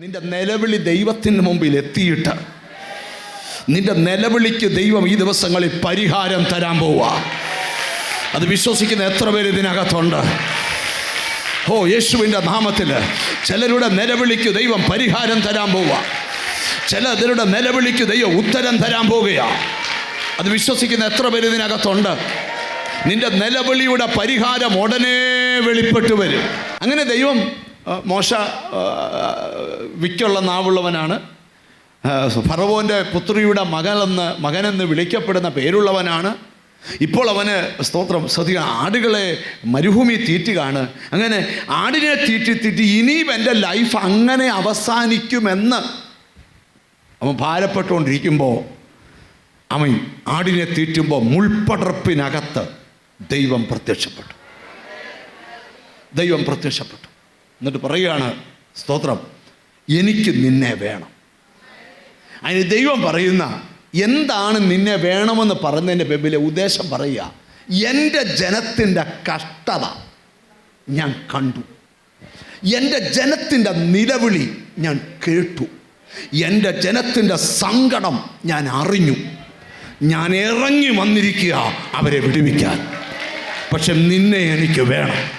നിന്റെ നിലവിളി ദൈവത്തിന് മുമ്പിൽ എത്തിയിട്ട്. നിന്റെ നിലവിളിക്ക് ദൈവം ഈ ദിവസങ്ങളിൽ പരിഹാരം തരാൻ പോവുക. അത് വിശ്വസിക്കുന്ന എത്ര പേര് ഇതിനകത്തുണ്ട്? ഓ യേശുവിന്റെ നാമത്തിൽ ചിലരുടെ നിലവിളിക്ക് ദൈവം പരിഹാരം തരാൻ പോവുക. ചിലരുടെ നിലവിളിക്ക് ദൈവം ഉത്തരം തരാൻ പോവുകയാണ് അത് വിശ്വസിക്കുന്ന എത്ര പേര് ഇതിനകത്തുണ്ട്? നിന്റെ നിലവിളിയുടെ പരിഹാരം ഉടനെ വെളിപ്പെട്ടു വരും. അങ്ങനെ ദൈവം മോശ വിക്കുള്ള നാവുള്ളവനാണ്. ഫറവോന്റെ പുത്രിയുടെ മകനെന്ന് മകനെന്ന് വിളിക്കപ്പെടുന്ന പേരുള്ളവനാണ്. ഇപ്പോൾ അവന് സ്തോത്രം ശ്രദ്ധിക്കുക ആടുകളെ മരുഭൂമി തീറ്റുകയാണ്. അങ്ങനെ ആടിനെ തീറ്റി തീറ്റി ഇനിയും എന്റെ ലൈഫ് അങ്ങനെ അവസാനിക്കുമെന്ന് അവൻ ഭാരപ്പെട്ടുകൊണ്ടിരിക്കുമ്പോൾ അവൻ ആടിനെ തീറ്റുമ്പോൾ മുൾപ്പടർപ്പിനകത്ത് ദൈവം പ്രത്യക്ഷപ്പെട്ടു. ദൈവം പ്രത്യക്ഷപ്പെട്ടു. എന്നിട്ട് പറയുകയാണ് സ്തോത്രം എനിക്ക് നിന്നെ വേണം. അതിന് ദൈവം പറയുന്ന എന്താണ് നിന്നെ വേണമെന്ന് പറഞ്ഞതിന്റെ ബെബിലെ ഉദ്ദേശം പറയുക. എന്റെ ജനത്തിന്റെ കഷ്ടത ഞാൻ കണ്ടു. എന്റെ ജനത്തിന്റെ നിലവിളി ഞാൻ കേട്ടു. എന്റെ ജനത്തിന്റെ സങ്കടം ഞാൻ അറിഞ്ഞു. ഞാൻ ഇറങ്ങി വന്നിരിക്കുക അവരെ വിടുവിക്കാൻ. പക്ഷെ നിന്നെ എനിക്ക് വേണം.